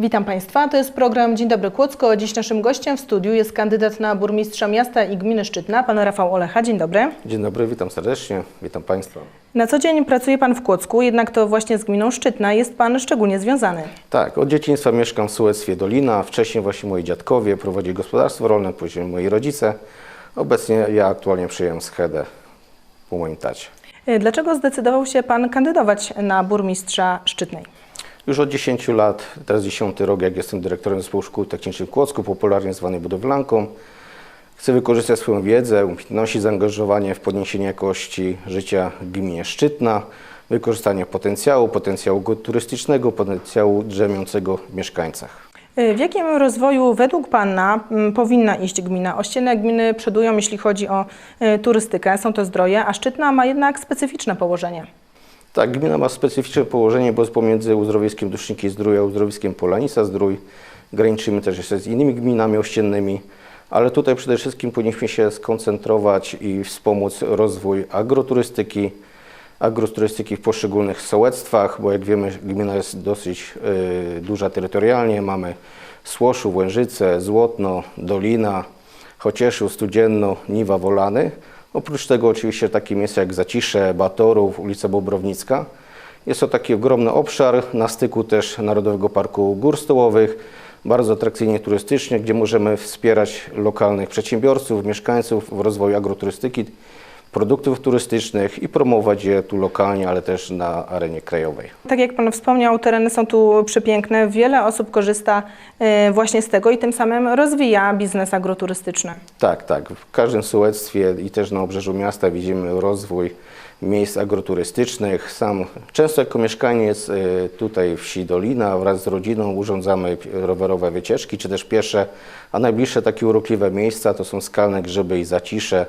Witam Państwa, to jest program Dzień Dobry Kłodzko. Dziś naszym gościem w studiu jest kandydat na burmistrza miasta i gminy Szczytna, pan Rafał Olecha. Dzień dobry. Dzień dobry, witam serdecznie, witam Państwa. Na co dzień pracuje Pan w Kłodzku, jednak to właśnie z gminą Szczytna jest Pan szczególnie związany. Tak, od dzieciństwa mieszkam w sołectwie Dolina, wcześniej właśnie moi dziadkowie prowadzili gospodarstwo rolne, później moi rodzice. Obecnie ja aktualnie przyjąłem schedę po moim tacie. Dlaczego zdecydował się Pan kandydować na burmistrza Szczytnej? Już od 10 lat, teraz 10 rok, jak jestem dyrektorem zespołu szkół technicznych w Kłodzku, popularnie zwanej budowlanką. Chcę wykorzystać swoją wiedzę, umiejętności, zaangażowanie w podniesienie jakości życia w gminie Szczytna, wykorzystanie potencjału, potencjału turystycznego, potencjału drzemiącego w mieszkańcach. E, W jakim rozwoju według Pana powinna iść gmina? Ościenne gminy przodują, jeśli chodzi o e, turystykę, są to zdroje, a Szczytna ma jednak specyficzne położenie. Tak, gmina ma specyficzne położenie, bo jest pomiędzy uzdrowiskiem Duszniki Zdrój a uzdrowiskiem Polanisa Zdrój. Graniczymy też jeszcze z innymi gminami ościennymi, ale tutaj przede wszystkim powinniśmy się skoncentrować i wspomóc rozwój agroturystyki, agroturystyki w poszczególnych sołectwach, bo jak wiemy gmina jest dosyć y, duża terytorialnie. Mamy Słoszów, Łężyce, Złotno, Dolina, Chocieszu, Studzienno, Niwa, Wolany. Oprócz tego oczywiście takie miejsca jak Zacisze, Batorów, ulica Bobrownicka. Jest to taki ogromny obszar na styku też Narodowego Parku Gór Stołowych, bardzo atrakcyjnie turystycznie, gdzie możemy wspierać lokalnych przedsiębiorców, mieszkańców w rozwoju agroturystyki, produktów turystycznych i promować je tu lokalnie, ale też na arenie krajowej. Tak jak Pan wspomniał, tereny są tu przepiękne. Wiele osób korzysta e, właśnie z tego i tym samym rozwija biznes agroturystyczny. Tak, tak. W każdym sołectwie i też na obrzeżu miasta widzimy rozwój miejsc agroturystycznych. Sam często jako mieszkaniec y, tutaj wsi Dolina wraz z rodziną urządzamy rowerowe wycieczki, czy też piesze, a najbliższe takie urokliwe miejsca to są skalne grzyby i zacisze,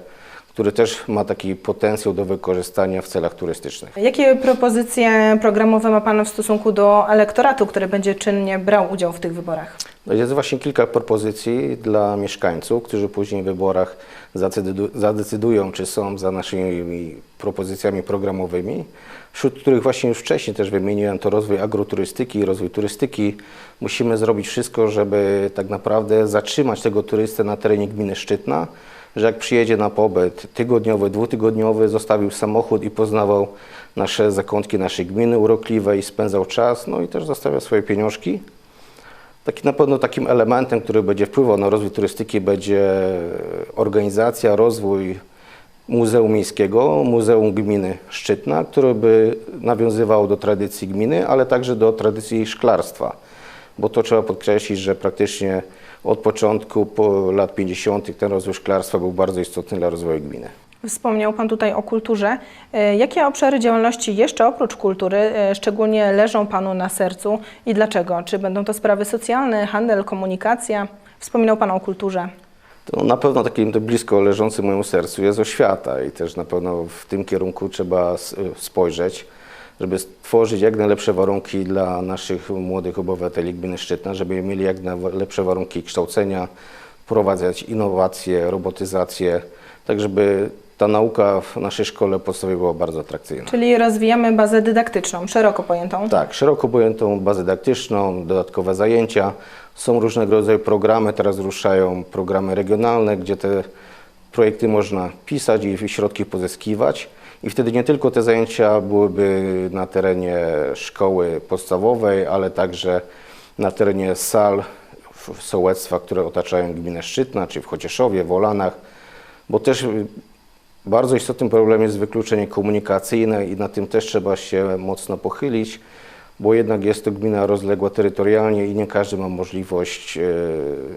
który też ma taki potencjał do wykorzystania w celach turystycznych. Jakie propozycje programowe ma Pan w stosunku do elektoratu, który będzie czynnie brał udział w tych wyborach? No Jest właśnie kilka propozycji dla mieszkańców, którzy później w wyborach zadecydu- zadecydują, czy są za naszymi propozycjami programowymi, wśród których właśnie już wcześniej też wymieniłem to rozwój agroturystyki, rozwój turystyki. Musimy zrobić wszystko, żeby tak naprawdę zatrzymać tego turystę na terenie gminy Szczytna, że jak przyjedzie na pobyt tygodniowy, dwutygodniowy, zostawił samochód i poznawał nasze zakątki naszej gminy urokliwe i spędzał czas, no i też zostawia swoje pieniążki. Taki na pewno takim elementem, który będzie wpływał na rozwój turystyki, będzie organizacja, rozwój Muzeum Miejskiego, Muzeum Gminy Szczytna, które by nawiązywało do tradycji gminy, ale także do tradycji szklarstwa. Bo to trzeba podkreślić, że praktycznie od początku po lat 50. ten rozwój szklarstwa był bardzo istotny dla rozwoju gminy. Wspomniał Pan tutaj o kulturze. E, Jakie obszary działalności jeszcze oprócz kultury e, szczególnie leżą Panu na sercu i dlaczego? Czy będą to sprawy socjalne, handel, komunikacja? Wspominał Pan o kulturze. To na pewno takim to blisko leżącym mojemu sercu jest oświata i też na pewno w tym kierunku trzeba s- spojrzeć, żeby stworzyć jak najlepsze warunki dla naszych młodych obywateli gminy Szczytna, żeby mieli jak najlepsze warunki kształcenia, wprowadzać innowacje, robotyzację, tak żeby ta nauka w naszej szkole podstawowej była bardzo atrakcyjna. Czyli rozwijamy bazę dydaktyczną, szeroko pojętą. Tak, szeroko pojętą bazę dydaktyczną, dodatkowe zajęcia. Są różnego rodzaju programy, teraz ruszają programy regionalne, gdzie te projekty można pisać i środki pozyskiwać. I wtedy nie tylko te zajęcia byłyby na terenie szkoły podstawowej, ale także na terenie sal w- sołectwa, które otaczają gminę Szczytna, czy w Chocieszowie, Wolanach, bo też bardzo istotnym problemem jest wykluczenie komunikacyjne i na tym też trzeba się mocno pochylić, bo jednak jest to gmina rozległa terytorialnie i nie każdy ma możliwość, e,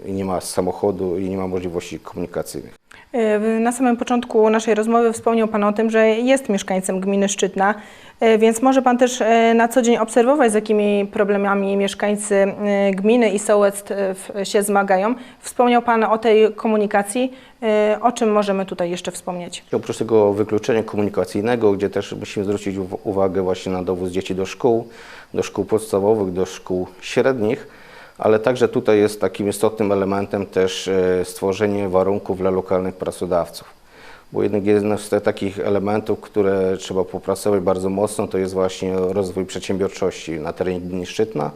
i nie ma samochodu i nie ma możliwości komunikacyjnych. E, Na samym początku naszej rozmowy wspomniał Pan o tym, że jest mieszkańcem gminy Szczytna, e, więc może Pan też e, na co dzień obserwować, z jakimi problemami mieszkańcy gminy i sołectw się zmagają. Wspomniał Pan o tej komunikacji. O czym możemy tutaj jeszcze wspomnieć? Oprócz tego wykluczenia komunikacyjnego, gdzie też musimy zwrócić uw- uwagę właśnie na dowóz dzieci do szkół, do szkół podstawowych, do szkół średnich, ale także tutaj jest takim istotnym elementem też e, stworzenie warunków dla lokalnych pracodawców. Bo jednak jeden z takich elementów, które trzeba popracować bardzo mocno, to jest właśnie rozwój przedsiębiorczości na terenie gminy Szczytna,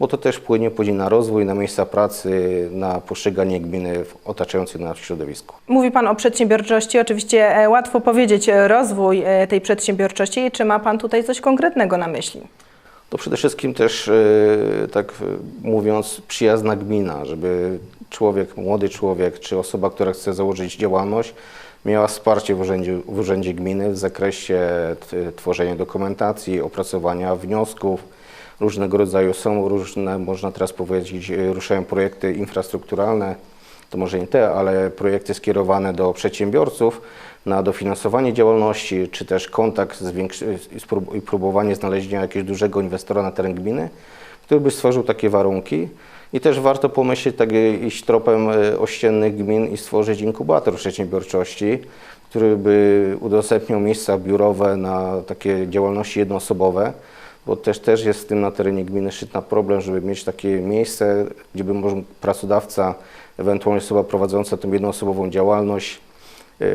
bo to też wpłynie później na rozwój, na miejsca pracy, na postrzeganie gminy w otaczającym nas środowisku. Mówi Pan o przedsiębiorczości. Oczywiście e, łatwo powiedzieć e, rozwój tej przedsiębiorczości. Czy ma Pan tutaj coś konkretnego na myśli? To przede wszystkim też, e, tak mówiąc, przyjazna gmina, żeby człowiek, młody człowiek, czy osoba, która chce założyć działalność, miała wsparcie w urzędzie, w urzędzie gminy w zakresie tworzenia dokumentacji, opracowania wniosków. Różnego rodzaju są różne, można teraz powiedzieć, e, ruszają projekty infrastrukturalne, to może nie te, ale projekty skierowane do przedsiębiorców na dofinansowanie działalności, czy też kontakt z i próbowanie znalezienia jakiegoś dużego inwestora na teren gminy, który by stworzył takie warunki. I też warto pomyśleć, tak iść tropem e, ościennych gmin i stworzyć inkubator przedsiębiorczości, który by udostępniał miejsca biurowe na takie działalności jednoosobowe, bo też, też jest z tym na terenie gminy Szczytna problem, żeby mieć takie miejsce, gdzie by może pracodawca, ewentualnie osoba prowadząca tą jednoosobową działalność,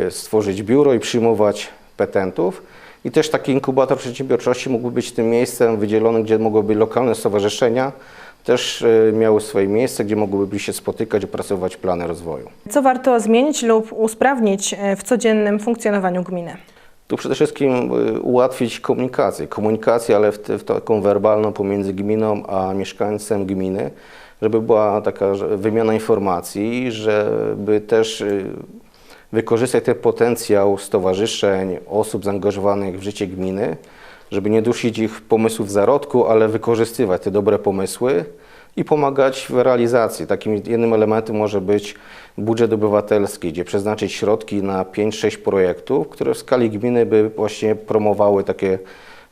stworzyć biuro i przyjmować petentów. I też taki inkubator przedsiębiorczości mógłby być tym miejscem wydzielonym, gdzie mogłyby lokalne stowarzyszenia też e, miały swoje miejsce, gdzie mogłyby się spotykać, opracować plany rozwoju. Co warto zmienić lub usprawnić e, w codziennym funkcjonowaniu gminy? Tu przede wszystkim ułatwić komunikację. Komunikację, ale w, w taką werbalną pomiędzy gminą a mieszkańcem gminy, żeby była taka wymiana informacji, żeby też wykorzystać ten potencjał stowarzyszeń, osób zaangażowanych w życie gminy, żeby nie dusić ich pomysłów w zarodku, ale wykorzystywać te dobre pomysły i pomagać w realizacji. Takim jednym elementem może być budżet obywatelski, gdzie przeznaczyć środki na 5-6 projektów, które w skali gminy by właśnie promowały takie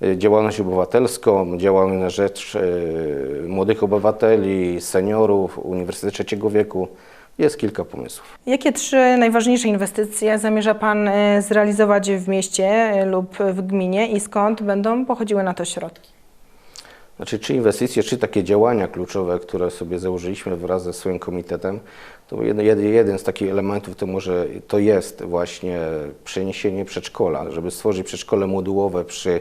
y, działalność obywatelską, działalność na rzecz y, młodych obywateli, seniorów, Uniwersytet Trzeciego Wieku. Jest kilka pomysłów. Jakie trzy najważniejsze inwestycje zamierza Pan e, zrealizować w mieście e, lub w gminie i skąd będą pochodziły na to środki? Znaczy, czy inwestycje, czy takie działania kluczowe, które sobie założyliśmy wraz ze swoim komitetem, to jeden, jeden- z takich elementów to może to jest właśnie przeniesienie przedszkola, żeby stworzyć przedszkole modułowe przy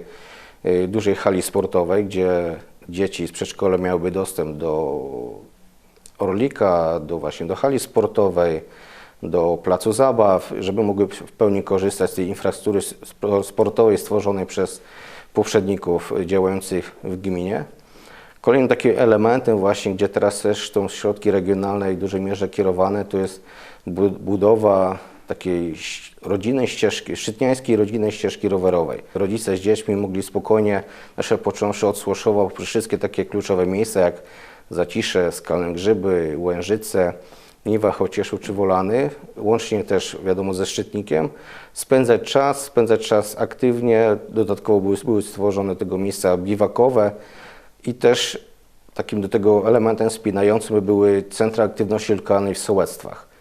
y, dużej hali sportowej, gdzie dzieci z przedszkola miałyby dostęp do Orlika, do właśnie do hali sportowej, do placu zabaw, żeby mogły w pełni korzystać z tej infrastruktury sp- sportowej stworzonej przez poprzedników działających w gminie. Kolejnym takim elementem właśnie, gdzie teraz też są środki regionalne i w dużej mierze kierowane, to jest bu- budowa takiej rodzinnej ścieżki, szczytniańskiej rodzinnej ścieżki rowerowej. Rodzice z dziećmi mogli spokojnie, nasze począwszy od Słoszowa, wszystkie takie kluczowe miejsca jak Zacisze, Skalne Grzyby, Łężyce, Niwa, Chocieszów czy Wolany, łącznie też wiadomo ze Szczytnikiem, spędzać czas, spędzać czas aktywnie. Dodatkowo były, były stworzone tego miejsca biwakowe i też takim do tego elementem spinającym były centra aktywności lokalnej w sołectwach.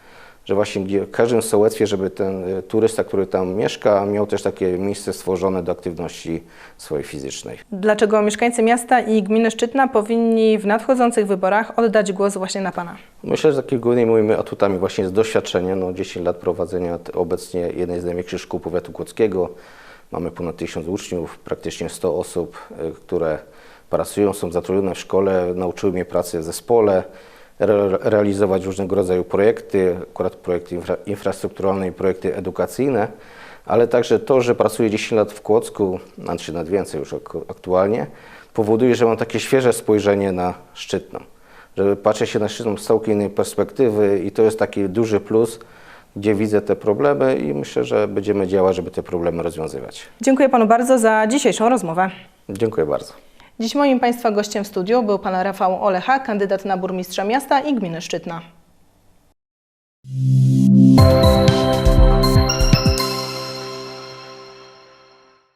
Że właśnie w każdym sołectwie, żeby ten e, turysta, który tam mieszka, miał też takie miejsce stworzone do aktywności swojej fizycznej. Dlaczego mieszkańcy miasta i gminy Szczytna powinni w nadchodzących wyborach oddać głos właśnie na Pana? Myślę, że takimi głównymi moimi atutami właśnie jest doświadczenie. No, 10 lat prowadzenia obecnie jednej z największych szkół powiatu kłodzkiego. Mamy ponad 1000 uczniów, praktycznie 100 osób, y, które pracują, są zatrudnione w szkole, nauczyły mnie pracy w zespole, realizować różnego rodzaju projekty, akurat projekty infra, infrastrukturalne i projekty edukacyjne, ale także to, że pracuję 10 lat w Kłodzku, a czy nawet więcej już ak- aktualnie, powoduje, że mam takie świeże spojrzenie na Szczytną żeby patrzeć się na Szczytną z całkiem innej perspektywy i to jest taki duży plus, gdzie widzę te problemy i myślę, że będziemy działać, żeby te problemy rozwiązywać. Dziękuję Panu bardzo za dzisiejszą rozmowę. Dziękuję bardzo. Dziś moim Państwa gościem w studiu był Pan Rafał Olecha, kandydat na burmistrza miasta i gminy Szczytna.